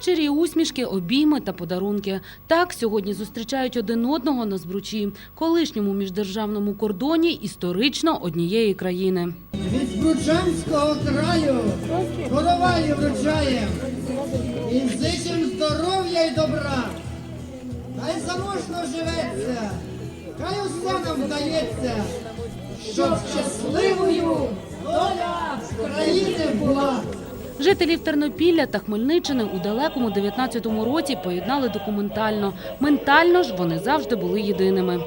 Щирі усмішки, обійми та подарунки. Так сьогодні зустрічають один одного на збручі, колишньому міждержавному кордоні історично однієї країни. Від Збруджанського краю короваю вручаєм і зичим здоров'я й добра. Хай заможно живеться, хай усе нам вдається, щоб щасливою доля країни була. Жителів Тернопілля та Хмельниччини у далекому 19-му році поєднали документально. Ментально ж вони завжди були єдиними.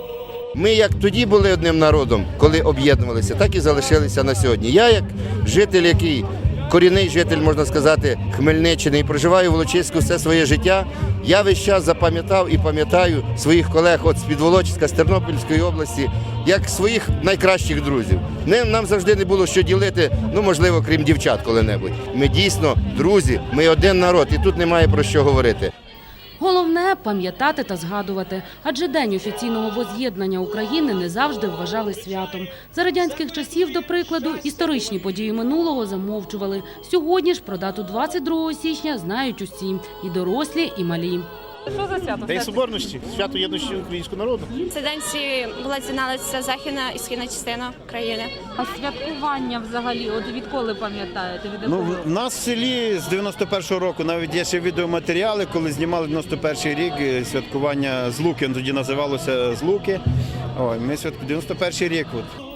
Ми як тоді були одним народом, коли об'єднувалися, так і залишилися на сьогодні. Я як житель, який корінний житель, можна сказати, Хмельниччини і проживаю в Волочиську все своє життя. Я весь час запам'ятав і пам'ятаю своїх колег от з Підволочиська, з Тернопільської області, як своїх найкращих друзів. Нам завжди не було що ділити, ну можливо, крім дівчат коли-небудь. Ми дійсно друзі, ми один народ, і тут немає про що говорити. Головне пам'ятати та згадувати, адже день офіційного воз'єднання України не завжди вважали святом. За радянських часів, до прикладу, історичні події минулого замовчували. Сьогодні ж про дату 22 січня знають усі і дорослі, і малі. Що за свято? День Соборності, свято єдності українського народу. Цей день всі була з'єдналася західна і східна частина країни. А святкування взагалі, от відколи пам'ятаєте? Від Ну, в нас в селі з 91-го року навіть є ще відеоматеріали, коли знімали 91-й рік е, святкування з Луки, тоді називалося з Луки. Ой, ми святкуємо 91-й рік. От.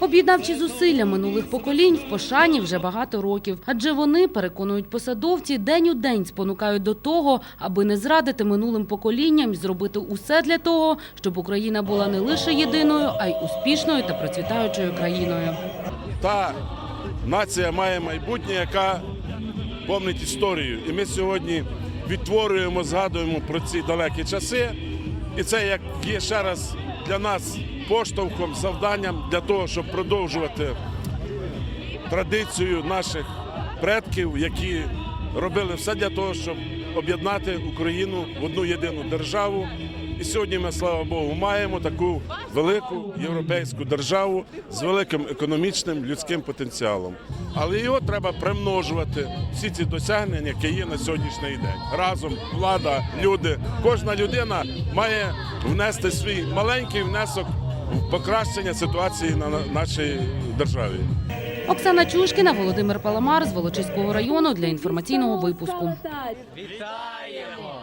Об'єднавчі зусилля минулих поколінь в пошані вже багато років, адже вони переконують посадовці день у день спонукають до того, аби не зрадити минулим поколінням і зробити усе для того, щоб Україна була не лише єдиною, а й успішною та процвітаючою країною. та нація має майбутнє, яка помнить історію. І ми сьогодні відтворюємо, згадуємо про ці далекі часи. І це як є ще раз для нас поштовхом, завданням для того, щоб продовжувати традицію наших предків, які робили все для того, щоб об'єднати Україну в одну єдину державу. І сьогодні ми, слава Богу, маємо таку велику європейську державу з великим економічним людським потенціалом. Але його треба примножувати всі ці досягнення, які є на сьогоднішній день. Разом влада, люди, кожна людина має внести свій маленький внесок в покращення ситуації на на- нашій державі. Оксана Чушкіна, Володимир Паламар з Волочиського району для інформаційного випуску. Вітаємо!